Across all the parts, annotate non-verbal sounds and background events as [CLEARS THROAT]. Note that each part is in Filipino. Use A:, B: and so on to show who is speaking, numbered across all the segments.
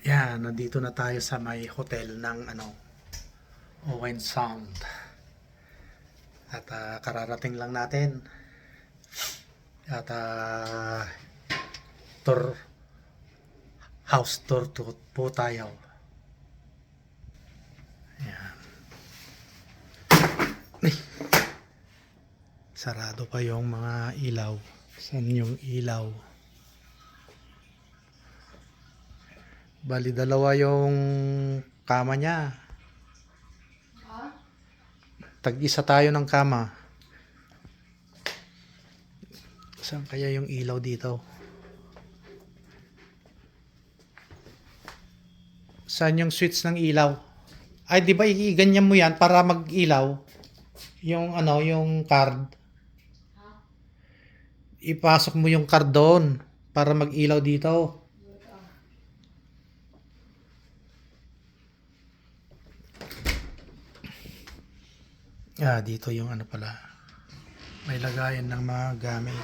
A: Yan, nandito na tayo sa may hotel ng ano, Owen Sound. At ah, kararating lang natin. At ah, tour, house tour to, po tayo. Yan. Ay. Sarado pa yung mga ilaw. Saan yung ilaw? Bali, dalawa yung kama niya. Tag-isa tayo ng kama. Saan kaya yung ilaw dito? Saan yung switch ng ilaw? Ay, di ba iganyan mo yan para mag-ilaw? Yung ano, yung card. Ipasok mo yung card doon para mag-ilaw dito. Ah, dito yung ano pala. May lagayan ng mga gamit.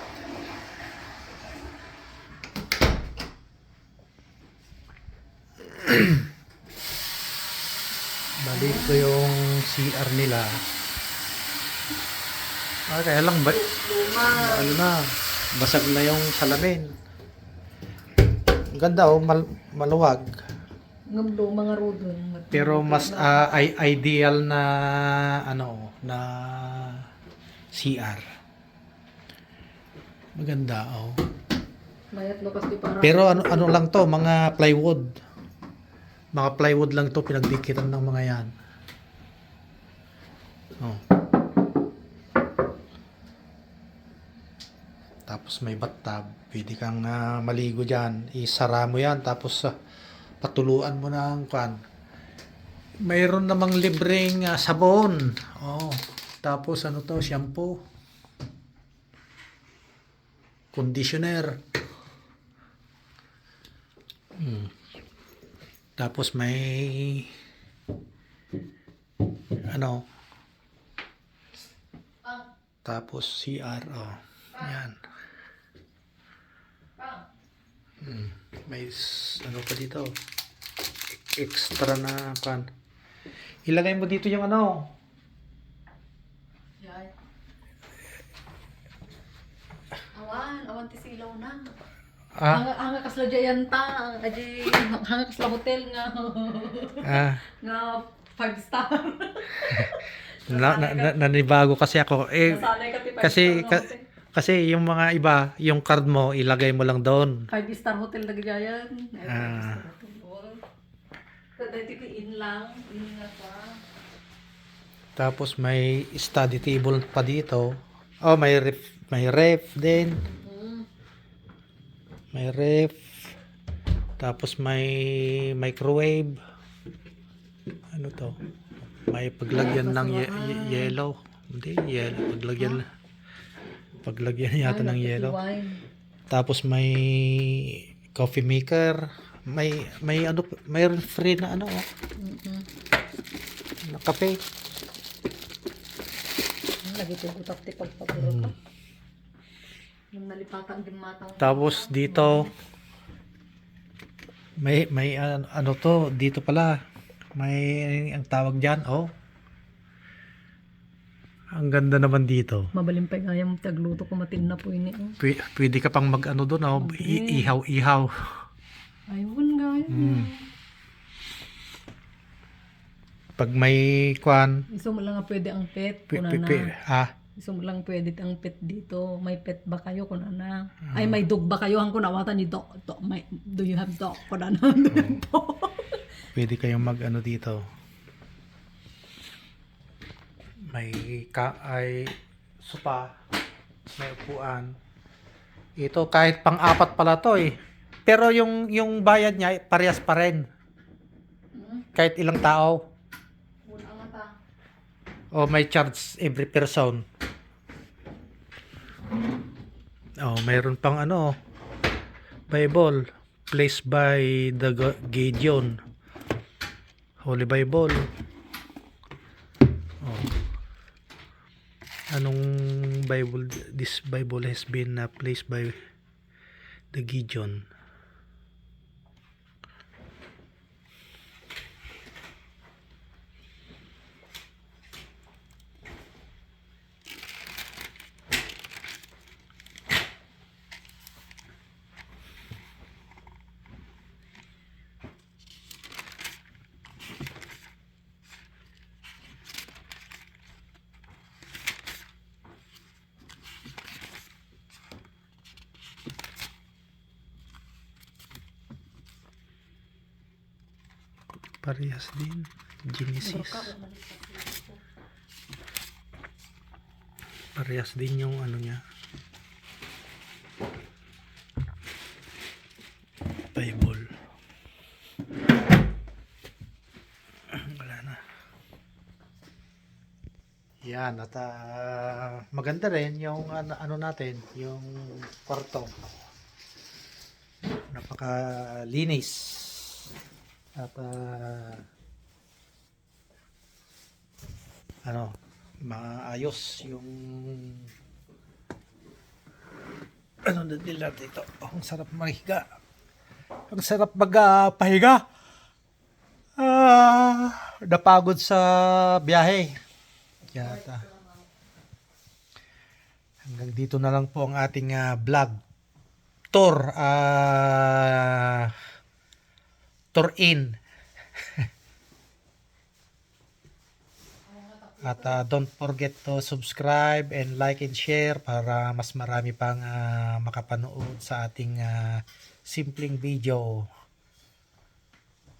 A: [CLEARS THROAT] Balik ko yung CR nila. Ah, kaya lang ba? Ano na, basag na yung salamin. Ang ganda oh, mal- maluwag.
B: Ng mga rodo.
A: Pero mas ah, i- ideal na ano na CR. Maganda oh.
B: Mayat no kasi para.
A: Pero ano ano lang to, mga plywood. Mga plywood lang to pinagdikitan ng mga yan. Oh. Tapos may bathtub, pwede kang ah, maligo diyan. Isara mo yan tapos ah, patuluan mo ng kwan. Mayroon namang libreng ah, sabon. Oh. Tapos ano to, shampoo. Conditioner. Hmm. Tapos may ano tapos CR oh. Yan. Hmm. May ano pa dito? Extra na kan. Ilagay mo dito yung ano.
B: Yan. Awan, awan ti silaw na.
A: Ah,
B: Hanga, hanga kasla dyan ta. Aji, hanga kasla hotel nga.
A: ah [LAUGHS]
B: nga five star. [LAUGHS]
A: na, na, na, nanibago kasi ako. Eh, kasi ka, kasi yung mga iba, yung card mo ilagay mo lang doon.
B: Five star hotel na gayan. Ay,
A: Ah.
B: five star hotel. Oh. Taday ti in lang. In nga pa.
A: Tapos may study table pa dito. Oh, may ref, may ref din.
B: Hmm.
A: May ref. Tapos may microwave. Ano to? May paglagyan ng ye- ye- yellow. Hindi, yellow. Paglagyan paglagyan yata ng yellow. Tapos may coffee maker. May may ano may free na ano oh,
B: Mm-mm.
A: na kape.
B: Lagi ti utak ti pagpapuro ko. Yung nalipatan din matang.
A: Tapos dito may may ano, ano to dito pala may ang tawag diyan oh. Ang ganda naman dito.
B: Mabalim pa nga yung tagluto ko matin na po ini. Oh.
A: Pw- pwede ka pang mag ano doon oh, i- ihaw ihaw.
B: Ayun nga yun.
A: Mm. Pag may kwan,
B: Iso mo lang nga pwede ang pet.
A: pi, pi,
B: na.
A: pi, ah,
B: Iso mo lang pwede ang pet dito. May pet ba kayo? Kuna na. Ay, may dog ba kayo? Ang kunawatan ni dog. dog may, do you have dog? Kuna na. Dog. [LAUGHS]
A: pwede kayong mag ano dito. May ka ay sopa, may upuan. Ito kahit pang-apat pala to eh. Pero yung yung bayad niya parehas pa rin.
B: Hmm?
A: Kahit ilang tao.
B: Una nga ta.
A: O may charge every person. Oh, mayroon pang ano, Bible placed by the Gideon. Holy Bible. Oh. Anong Bible this Bible has been uh, placed by the Gideon? Parehas din. Genesis. Parehas din yung ano niya. Bible. [CLEARS THROAT] Wala na. Yan, at ah, maganda rin yung ano, ano natin, yung kwarto. Napakalinis. At ah, ano, maayos yung ano na nila dito. Ang sarap mahiga. Ang sarap magpahiga. Ah, napagod sa biyahe. Yata. Hanggang dito na lang po ang ating ah, vlog tour ah tour in. At ah, don't forget to subscribe and like and share para mas marami pang ah, makapanood sa ating ah, simpleng video.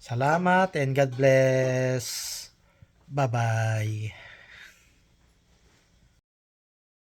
A: Salamat and God bless. Bye-bye.